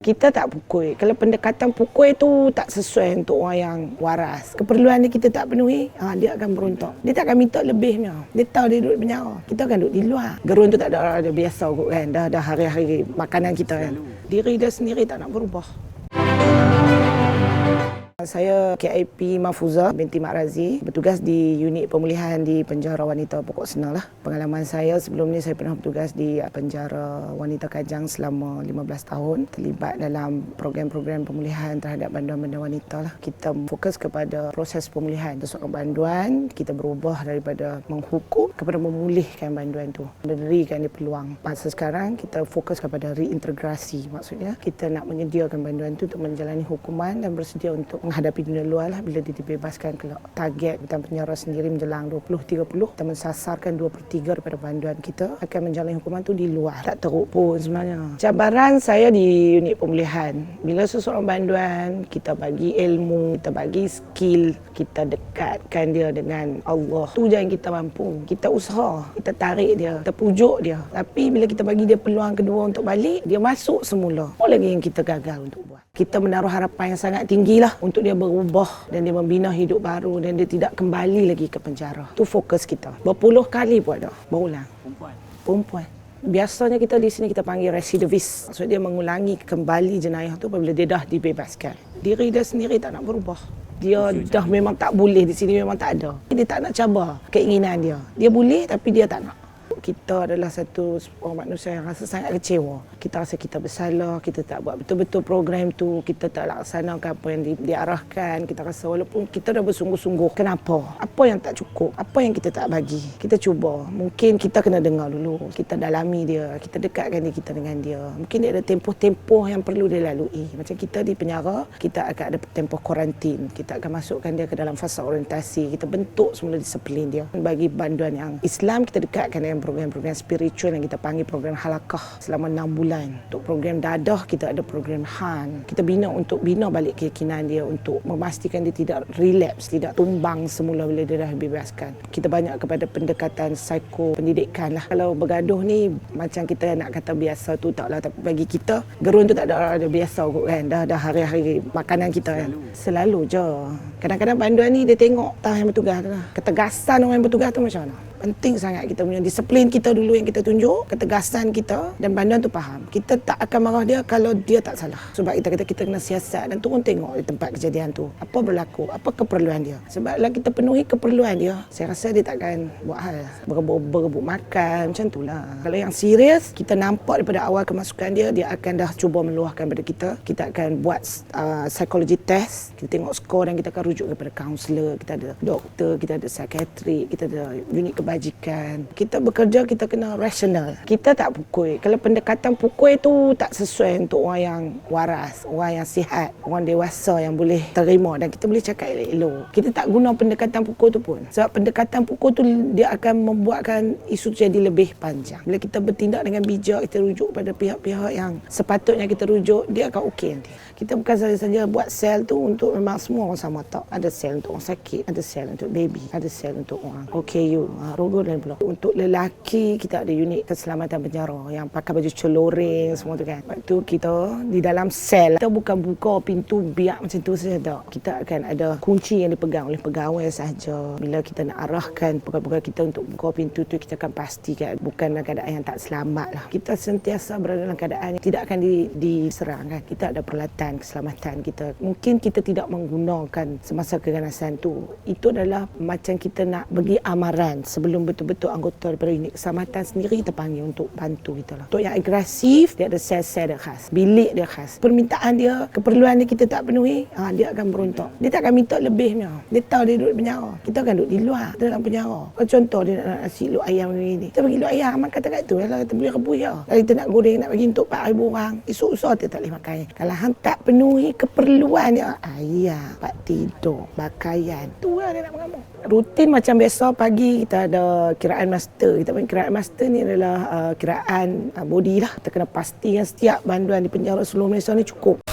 Kita tak pukul. Kalau pendekatan pukul itu tak sesuai untuk orang yang waras. Keperluan dia kita tak penuhi, ha, dia akan berontak. Dia tak akan minta lebihnya. Dia tahu dia duduk di penjara. Kita akan duduk di luar. Gerun tu tak ada, ada biasa kot kan. Dah, dah hari-hari makanan kita kan. Diri dia sendiri tak nak berubah. Saya KIP Mafuza binti Mak Razi, bertugas di unit pemulihan di penjara wanita Pokok Senang lah. Pengalaman saya sebelum ni saya pernah bertugas di penjara wanita Kajang selama 15 tahun, terlibat dalam program-program pemulihan terhadap banduan-banduan wanita lah. Kita fokus kepada proses pemulihan seorang banduan, kita berubah daripada menghukum kepada memulihkan banduan tu, memberikan dia peluang. Masa sekarang kita fokus kepada reintegrasi, maksudnya kita nak menyediakan banduan tu untuk menjalani hukuman dan bersedia untuk menghadapi dunia luar lah. Bila dia dibebaskan kalau target hutan penjara sendiri menjelang 20-30 kita mensasarkan 2 per 3 daripada banduan kita akan menjalani hukuman tu di luar. Tak teruk pun sebenarnya. Cabaran saya di unit pemulihan bila seseorang banduan kita bagi ilmu kita bagi skill kita dekatkan dia dengan Allah. Tu je yang kita mampu. Kita usaha kita tarik dia kita pujuk dia. Tapi bila kita bagi dia peluang kedua untuk balik dia masuk semula. Apa lagi yang kita gagal untuk buat? Kita menaruh harapan yang sangat tinggi lah untuk dia berubah dan dia membina hidup baru dan dia tidak kembali lagi ke penjara. Itu fokus kita. Berpuluh kali buat dah. Berulang. Perempuan. Perempuan. Biasanya kita di sini kita panggil recidivist. Maksud dia mengulangi kembali jenayah tu apabila dia dah dibebaskan. Diri dia sendiri tak nak berubah. Dia dah memang tak boleh di sini memang tak ada. Dia tak nak cabar keinginan dia. Dia boleh tapi dia tak nak kita adalah satu orang manusia yang rasa sangat kecewa. Kita rasa kita bersalah, kita tak buat betul-betul program tu, kita tak laksanakan apa yang di, diarahkan. Kita rasa walaupun kita dah bersungguh-sungguh, kenapa? Apa yang tak cukup? Apa yang kita tak bagi? Kita cuba. Mungkin kita kena dengar dulu. Kita dalami dia, kita dekatkan diri kita dengan dia. Mungkin dia ada tempoh-tempoh yang perlu dia lalui. Macam kita di penjara, kita akan ada tempoh kuarantin. Kita akan masukkan dia ke dalam fasa orientasi. Kita bentuk semula disiplin dia. Bagi banduan yang Islam, kita dekatkan dengan program-program spiritual yang kita panggil program halakah selama enam bulan. Untuk program dadah kita ada program Han. Kita bina untuk bina balik keyakinan dia untuk memastikan dia tidak relapse, tidak tumbang semula bila dia dah dibebaskan. Kita banyak kepada pendekatan psiko pendidikan lah. Kalau bergaduh ni macam kita nak kata biasa tu taklah tapi bagi kita gerun tu tak ada ada biasa kot kan. Dah dah hari-hari makanan kita kan. Selalu je. Kadang-kadang banduan ni dia tengok tah yang bertugas tu lah. Ketegasan orang yang bertugas tu macam mana? Penting sangat kita punya disiplin kita dulu yang kita tunjuk, ketegasan kita dan banduan tu faham. Kita tak akan marah dia kalau dia tak salah. Sebab kita kata kita kena siasat dan turun tengok di tempat kejadian tu. Apa berlaku, apa keperluan dia. Sebab kalau kita penuhi keperluan dia, saya rasa dia takkan buat hal berebut-berebut makan macam tu lah. Kalau yang serius, kita nampak daripada awal kemasukan dia, dia akan dah cuba meluahkan pada kita. Kita akan buat uh, psychology test, kita tengok skor dan kita akan rujuk kepada kaunselor, kita ada doktor, kita ada psikiatrik, kita ada unit kebajikan kebajikan. Kita bekerja kita kena rasional. Kita tak pukul. Kalau pendekatan pukul itu tak sesuai untuk orang yang waras, orang yang sihat, orang dewasa yang boleh terima dan kita boleh cakap elok-elok. Kita tak guna pendekatan pukul tu pun. Sebab pendekatan pukul tu dia akan membuatkan isu tu jadi lebih panjang. Bila kita bertindak dengan bijak, kita rujuk pada pihak-pihak yang sepatutnya kita rujuk, dia akan okey nanti. Kita bukan saja-saja buat sel tu untuk memang semua orang sama tak. Ada sel untuk orang sakit, ada sel untuk baby, ada sel untuk orang OKU, rogo dan pula. Untuk lelaki kita ada unit keselamatan penjara yang pakai baju celoring semua tu kan. Waktu kita di dalam sel kita bukan buka pintu biar macam tu saja tak. Kita akan ada kunci yang dipegang oleh pegawai sahaja. Bila kita nak arahkan pegawai-pegawai kita untuk buka pintu tu kita akan pastikan bukan dalam keadaan yang tak selamat lah. Kita sentiasa berada dalam keadaan yang tidak akan di, diserang kan. Kita ada peralatan keselamatan kita. Mungkin kita tidak menggunakan semasa keganasan tu. Itu adalah macam kita nak bagi amaran sebelum betul-betul anggota daripada unit keselamatan sendiri kita panggil untuk bantu kita lah. Untuk yang agresif, dia ada sel-sel dia khas. Bilik dia khas. Permintaan dia, keperluan dia kita tak penuhi, ha, dia akan berontak. Dia tak akan minta lebihnya. Dia tahu dia duduk di penjara. Kita akan duduk di luar, dalam penjara. Contoh dia nak nasi luk ayam ni. Kita bagi luk ayam, makan tak tu. Kalau kita boleh rebus ya. Kalau kita nak goreng, nak bagi untuk 4,000 orang. Esok usah dia tak boleh makan. Kalau hang tak penuhi keperluan dia, ayah, pak tidur, pakaian. Tu lah dia nak mengamuk. Rutin macam biasa pagi kita ada kiraan master. Kita panggil kiraan master ni adalah uh, kiraan uh, body lah. Kita kena pastikan setiap banduan di penjara seluruh Malaysia ni cukup.